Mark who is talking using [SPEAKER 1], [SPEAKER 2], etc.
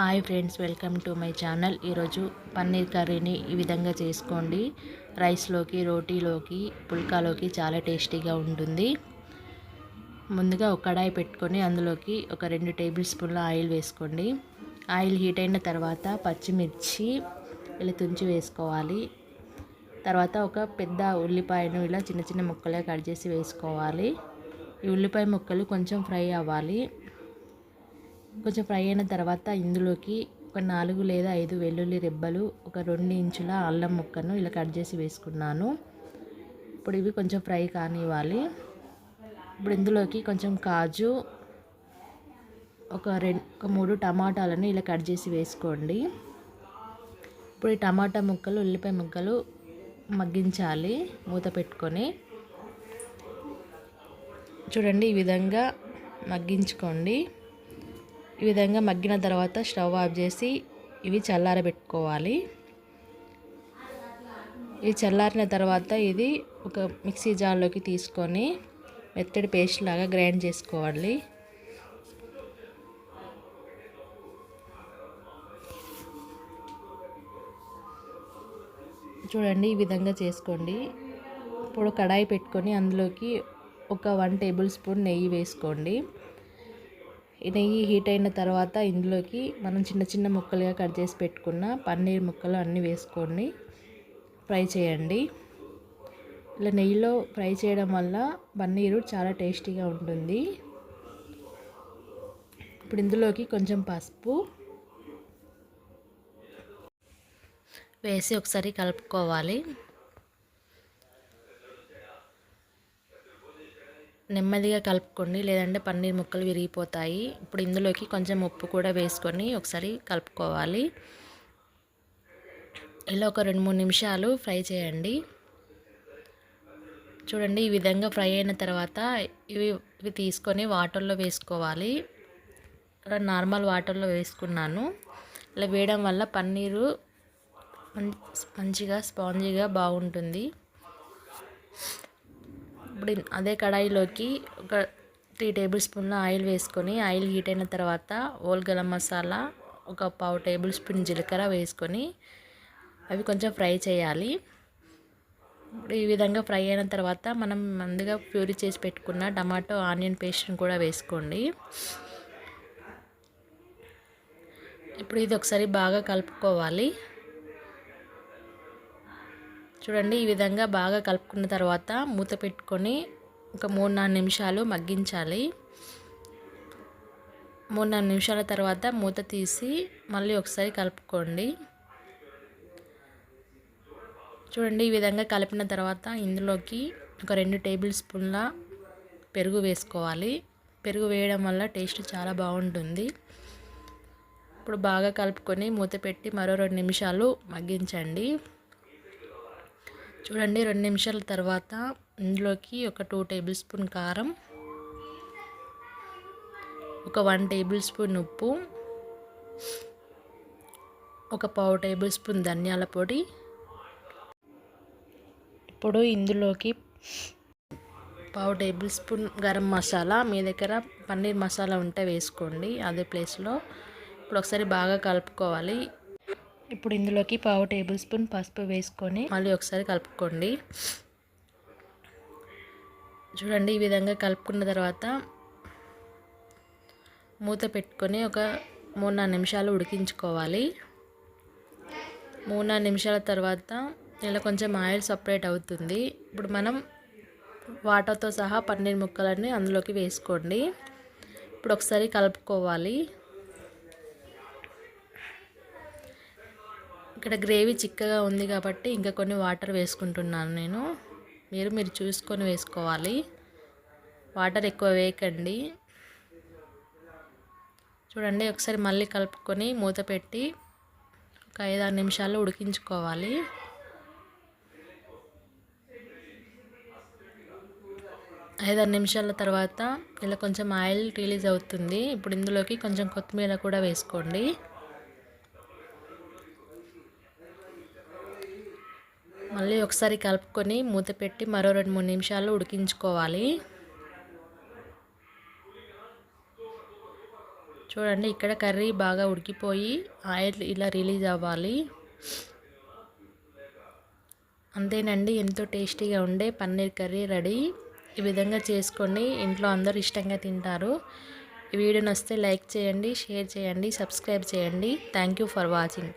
[SPEAKER 1] hi friends welcome to my channel ఈరోజు పన్నీర్ కర్రీని ఈ విధంగా చేసుకోండి రైస్లోకి రోటీలోకి పుల్కాలోకి చాలా టేస్టీగా ఉంటుంది ముందుగా ఒక కడాయి పెట్టుకొని అందులోకి ఒక రెండు టేబుల్ స్పూన్ల ఆయిల్ వేసుకోండి ఆయిల్ హీట్ అయిన తర్వాత పచ్చిమిర్చి ఇలా తుంచి వేసుకోవాలి తర్వాత ఒక పెద్ద ఉల్లిపాయను ఇలా చిన్న చిన్న ముక్కలుగా కట్ చేసి వేసుకోవాలి ఈ ఉల్లిపాయ ముక్కలు కొంచెం ఫ్రై అవ్వాలి కొంచెం ఫ్రై అయిన తర్వాత ఇందులోకి ఒక నాలుగు లేదా ఐదు వెల్లుల్లి రెబ్బలు ఒక రెండు ఇంచుల అల్లం ముక్కను ఇలా కట్ చేసి వేసుకున్నాను ఇప్పుడు ఇవి కొంచెం ఫ్రై కానివ్వాలి ఇప్పుడు ఇందులోకి కొంచెం కాజు ఒక రెండు ఒక మూడు టమాటాలను ఇలా కట్ చేసి వేసుకోండి ఇప్పుడు ఈ టమాటా ముక్కలు ఉల్లిపాయ ముక్కలు మగ్గించాలి మూత పెట్టుకొని చూడండి ఈ విధంగా మగ్గించుకోండి ఈ విధంగా మగ్గిన తర్వాత స్టవ్ ఆఫ్ చేసి ఇవి చల్లారబెట్టుకోవాలి ఇవి చల్లారిన తర్వాత ఇది ఒక మిక్సీ జార్లోకి తీసుకొని మెత్తడి పేస్ట్ లాగా గ్రైండ్ చేసుకోవాలి చూడండి ఈ విధంగా చేసుకోండి ఇప్పుడు కడాయి పెట్టుకొని అందులోకి ఒక వన్ టేబుల్ స్పూన్ నెయ్యి వేసుకోండి నెయ్యి హీట్ అయిన తర్వాత ఇందులోకి మనం చిన్న చిన్న ముక్కలుగా కట్ చేసి పెట్టుకున్న పన్నీర్ ముక్కలు అన్నీ వేసుకొని ఫ్రై చేయండి ఇలా నెయ్యిలో ఫ్రై చేయడం వల్ల పన్నీరు చాలా టేస్టీగా ఉంటుంది ఇప్పుడు ఇందులోకి కొంచెం పసుపు వేసి ఒకసారి కలుపుకోవాలి నెమ్మదిగా కలుపుకోండి లేదంటే పన్నీర్ ముక్కలు విరిగిపోతాయి ఇప్పుడు ఇందులోకి కొంచెం ఉప్పు కూడా వేసుకొని ఒకసారి కలుపుకోవాలి ఇలా ఒక రెండు మూడు నిమిషాలు ఫ్రై చేయండి చూడండి ఈ విధంగా ఫ్రై అయిన తర్వాత ఇవి ఇవి తీసుకొని వాటర్లో వేసుకోవాలి ఇక్కడ నార్మల్ వాటర్లో వేసుకున్నాను ఇలా వేయడం వల్ల పన్నీరు మంచిగా స్పాంజీగా బాగుంటుంది ఇప్పుడు అదే కడాయిలోకి ఒక త్రీ టేబుల్ స్పూన్ల ఆయిల్ వేసుకొని ఆయిల్ హీట్ అయిన తర్వాత ఓల్ మసాలా ఒక పావు టేబుల్ స్పూన్ జీలకర్ర వేసుకొని అవి కొంచెం ఫ్రై చేయాలి ఇప్పుడు ఈ విధంగా ఫ్రై అయిన తర్వాత మనం ముందుగా ప్యూరీ చేసి పెట్టుకున్న టమాటో ఆనియన్ పేస్ట్ని కూడా వేసుకోండి ఇప్పుడు ఇది ఒకసారి బాగా కలుపుకోవాలి చూడండి ఈ విధంగా బాగా కలుపుకున్న తర్వాత మూత పెట్టుకొని ఒక మూడు నాలుగు నిమిషాలు మగ్గించాలి మూడు నాలుగు నిమిషాల తర్వాత మూత తీసి మళ్ళీ ఒకసారి కలుపుకోండి చూడండి ఈ విధంగా కలిపిన తర్వాత ఇందులోకి ఒక రెండు టేబుల్ స్పూన్ల పెరుగు వేసుకోవాలి పెరుగు వేయడం వల్ల టేస్ట్ చాలా బాగుంటుంది ఇప్పుడు బాగా కలుపుకొని మూత పెట్టి మరో రెండు నిమిషాలు మగ్గించండి చూడండి రెండు నిమిషాల తర్వాత ఇందులోకి ఒక టూ టేబుల్ స్పూన్ కారం ఒక వన్ టేబుల్ స్పూన్ ఉప్పు ఒక పావు టేబుల్ స్పూన్ ధనియాల పొడి ఇప్పుడు ఇందులోకి పావు టేబుల్ స్పూన్ గరం మసాలా మీ దగ్గర పన్నీర్ మసాలా ఉంటే వేసుకోండి అదే ప్లేస్లో ఇప్పుడు ఒకసారి బాగా కలుపుకోవాలి ఇప్పుడు ఇందులోకి పావు టేబుల్ స్పూన్ పసుపు వేసుకొని మళ్ళీ ఒకసారి కలుపుకోండి చూడండి ఈ విధంగా కలుపుకున్న తర్వాత మూత పెట్టుకొని ఒక మూడు నాలుగు నిమిషాలు ఉడికించుకోవాలి మూడు నాలుగు నిమిషాల తర్వాత ఇలా కొంచెం ఆయిల్ సపరేట్ అవుతుంది ఇప్పుడు మనం వాటర్తో సహా పన్నీర్ ముక్కలన్నీ అందులోకి వేసుకోండి ఇప్పుడు ఒకసారి కలుపుకోవాలి ఇక్కడ గ్రేవీ చిక్కగా ఉంది కాబట్టి ఇంకా కొన్ని వాటర్ వేసుకుంటున్నాను నేను మీరు మీరు చూసుకొని వేసుకోవాలి వాటర్ ఎక్కువ వేయకండి చూడండి ఒకసారి మళ్ళీ కలుపుకొని మూత పెట్టి ఒక ఐదు ఆరు నిమిషాలు ఉడికించుకోవాలి ఐదారు నిమిషాల తర్వాత ఇలా కొంచెం ఆయిల్ రిలీజ్ అవుతుంది ఇప్పుడు ఇందులోకి కొంచెం కొత్తిమీర కూడా వేసుకోండి మళ్ళీ ఒకసారి కలుపుకొని మూత పెట్టి మరో రెండు మూడు నిమిషాలు ఉడికించుకోవాలి చూడండి ఇక్కడ కర్రీ బాగా ఉడికిపోయి ఆయిల్ ఇలా రిలీజ్ అవ్వాలి అంతేనండి ఎంతో టేస్టీగా ఉండే పన్నీర్ కర్రీ రెడీ ఈ విధంగా చేసుకోండి ఇంట్లో అందరూ ఇష్టంగా తింటారు ఈ వీడియో నొస్తే లైక్ చేయండి షేర్ చేయండి సబ్స్క్రైబ్ చేయండి థ్యాంక్ ఫర్ వాచింగ్